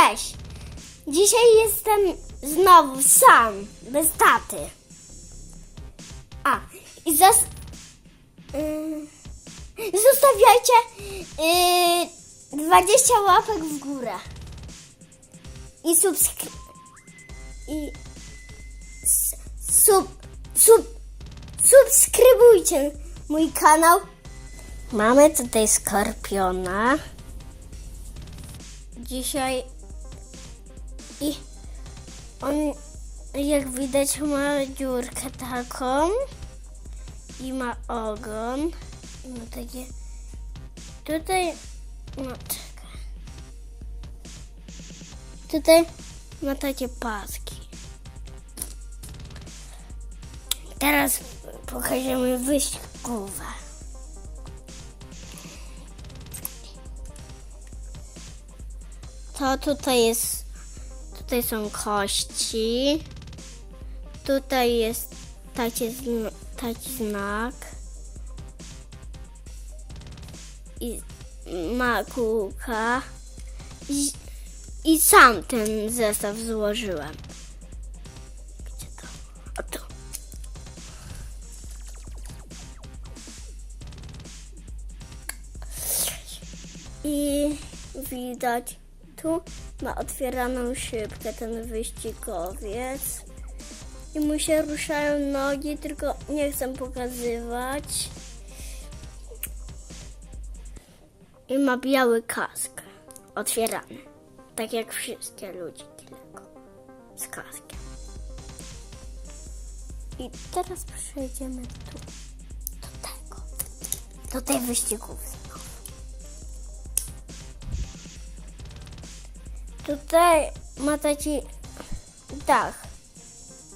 Cześć! Dzisiaj jestem znowu sam, bez taty. A, i zas... Yy, zostawiajcie yy, 20 łapek w górę. I subskry... I... Sub... Sub... Subskrybujcie mój kanał. Mamy tutaj skorpiona. Dzisiaj i on jak widać ma dziurkę taką i ma ogon. I ma takie tutaj no czekaj. Tutaj ma takie paski. Teraz pokażemy wyścigówę to tutaj jest Tutaj są kości. Tutaj jest taki, taki znak. I ma kółka. I, I sam ten zestaw złożyłem. Gdzie to? O tu. I widać ma otwieraną szybkę ten wyścigowiec. I mu się ruszają nogi, tylko nie chcę pokazywać. I ma biały kask. Otwierany. Tak jak wszystkie ludzie tylko. Z kaskiem. I teraz przejdziemy tu. Do tego. Do tej wyścigówki. Tutaj ma taki dach.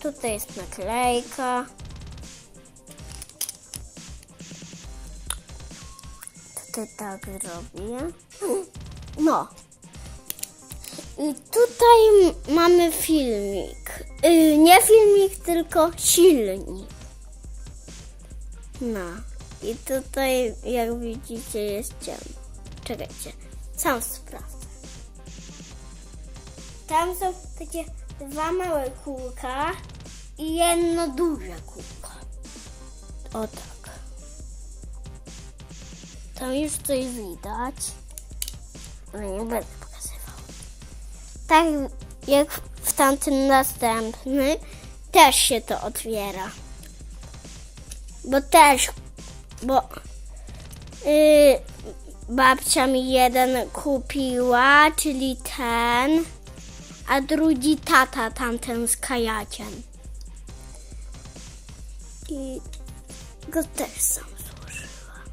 Tutaj jest naklejka. Tutaj tak robię. No. I tutaj mamy filmik. Y, nie filmik, tylko silnik. No. I tutaj, jak widzicie, jest ciemno. Czekajcie, sam sprawdzę. Tam są takie dwa małe kółka i jedno duże kółko. O tak. Tam już coś widać. No nie będę pokazywał. Tak jak w tamtym następny też się to otwiera. Bo też, bo yy, babcia mi jeden kupiła, czyli ten a drugi tata tamten z kajakiem. I go też sam złożyłam.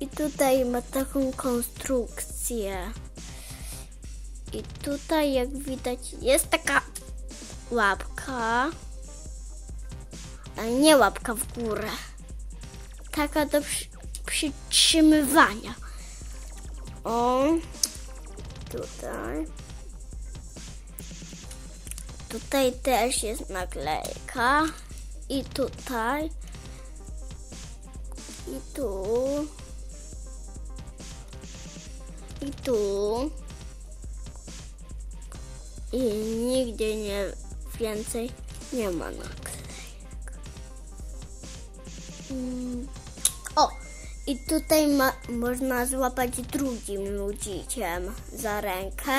I tutaj ma taką konstrukcję. I tutaj, jak widać, jest taka łapka, ale nie łapka w górę. Taka do przy, przytrzymywania. O, tutaj. Tutaj też jest naklejka. I tutaj. I tu. I tu. I nigdzie nie więcej nie ma naklejek. O! I tutaj ma, można złapać drugim ludziciem za rękę.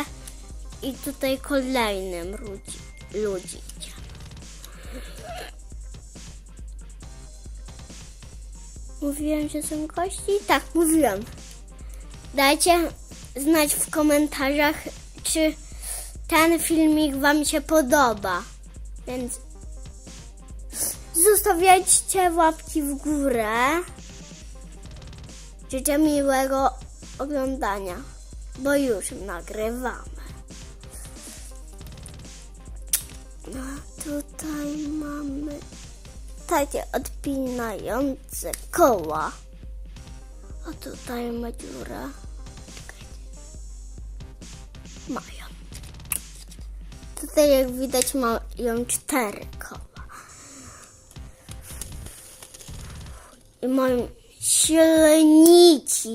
I tutaj kolejnym ludzi. Mówiłem, że są kości? Tak, mówiłem. Dajcie znać w komentarzach, czy ten filmik Wam się podoba. Więc zostawiajcie łapki w górę. Życzę miłego oglądania, bo już nagrywamy. Tutaj mamy takie odpinające koła. A tutaj ma. Czekajcie. Mają. Tutaj jak widać mają cztery koła. I mają silniki.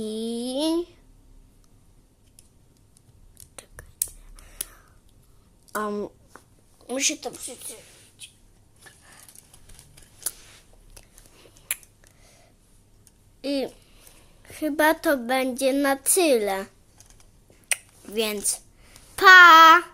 Czekajcie. Um, muszę to przeczytać. I chyba to będzie na tyle. Więc pa!